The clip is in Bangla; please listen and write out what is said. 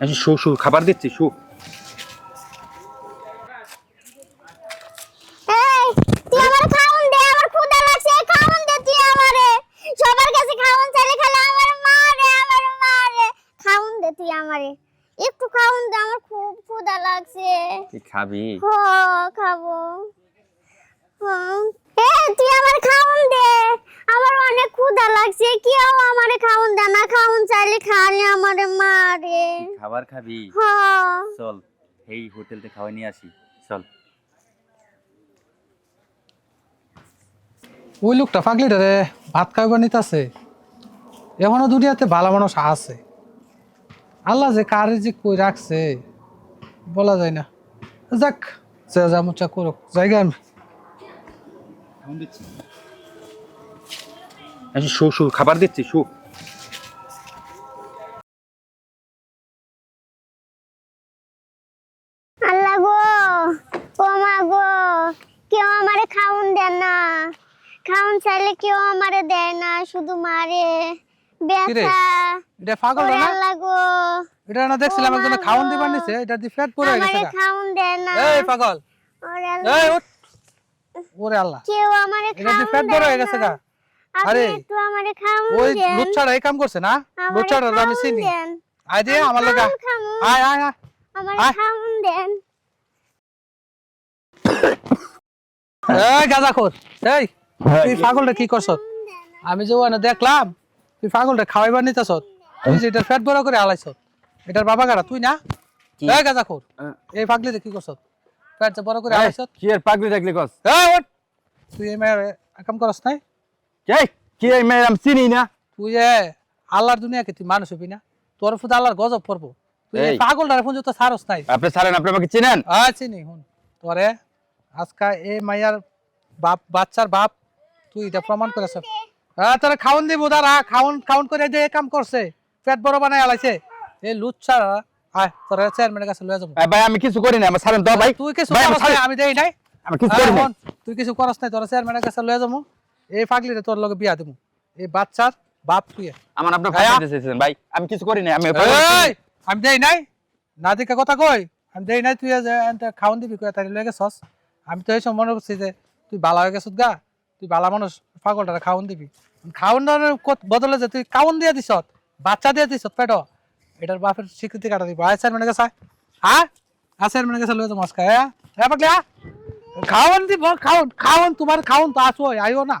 আচ্ছা, শু শু খাবার দিচ্ছি শু। একটু খাওন দে আমার খুব ক্ষুধা লাগছে। কি খাবি? খাব। এ তুই আমার খাওন দে। আমার অনেক ক্ষুধা লাগছে কেউ আমারে খাওন দে না খাওন চাইলে রে খাবার খাবি? হ্যাঁ। চল এই হোটেলতে খাওয়াই নিয়ে আসি। চল। ওই লোকটা পাগলিটা রে ভাত খাইবার নিতেছে। এখনও দুনিয়াতে ভালো মানুষ আছে। আল্লাহ যে কারে যে কই রাখছে বলা যায় না। যাক যে যা মুচা করুক জায়গা আমি। আচ্ছা, শু শু খাবার দিচ্ছি শু। খাউন চাইলে কেউ আমারে দেয় না শুধু মারে? ব্যথা এটা পাগল না আল্লাহ গো এটা না দেখছিলাম একজনে খাওন দিবার নিছে এটা ফ্যাট পড়ে গেছে আমারে দেয় না। এই পাগল। ওরে আল্লাহ। এই উঠ। ওরে আল্লাহ। কেউ আমারে এটা ফ্যাট বড় হয়ে গেছে গা। আরে, একটু আমারে ওই দেন। লুচ্ছাটা এই কাম করছে না? আমি চিনি। আয় দিয়ে আমার লগা খাউন খাউন আয় আয় আয়। আমারে দেন। এই গাঁজাখোর এই। তুই পাগলটা কি করছ? আমি যে ওখানে দেখলাম তুই পাগলটা খাওয়াইবার নিতেছ? তুই যে এটা ফ্যাট বড় করে আলাইছ এটার বাবা গাড়া তুই না? কি? এই গাঁজাখোর এই পাগলিতে কি করছ? ফ্যাট যে বড় করে আলাইছ কি আর পাগলি রাখলি কস? এই তুই এই মেয়ের কাম করস নাই? এই কি এই মেয়ের আমি চিনি না? তুই এ আল্লাহর দুনিয়াকে তুই মানুষ হবি না? তোর ফুদ আল্লাহর গজব পড়ব। তুই এই এই। পাগলটার ফোন তো সারস নাই। আপনি ছাড়েন আপনি আমাকে চিনেন? আছি নি হুন। তোরে আজকা এ মাইয়ার বাপ বাচ্চার বাপ তুই এটা প্রমাণ করেছ হ্যাঁ তোরা খাউন দিব দাঁড়া খাউন খাউন করে দিয়ে কাম করছে। পেট বড় বানাই আলাইছে। এ লুচ্ছা আয় তোরা চেয়ারম্যানের কাছে লয়ে যাব। ভাই আমি কিছু করি না আমার ছাড়েন তো ভাই। তুই কিছু ভাই, আমি দেই নাই। আমি কিছু করি না। তুই কিছু নাই তোরা চেয়ারম্যানের কাছে লয়ে যাব। এই পাগলি তোর লগে বিয়া দেবো। এই বাচ্চার বাপ তুই। আমার আপনার। ফাঁসাইতে চাইছেন ভাই। আমি কিছু করি না আমি আমি দেই নাই। না দিকে কথা কই? আমি দেই নাই তুই যে খাওন দিবি কই তাই লয়ে গেছস। আমি তো এই সময় মনে করছি যে তুই বালা হয়ে গেছত গা। তুই বালা মানুষ পাগলটা খাওন দিবি। খাওন বদলে যে তুই কাউন দিয়ে দিস বাচ্চা দিয়ে দিস পেট। এটার বাপের স্বীকৃতি কাটা দিব। আয় স্যার মানে গেছে হ্যাঁ হ্যাঁ স্যার মানে গেছে লোক মস্কা হ্যাঁ হ্যাঁ পাগলি। হ্যাঁ খাওয়ান দিব, খাওন খাওন, তোমার খাওন তো আসো আইও না।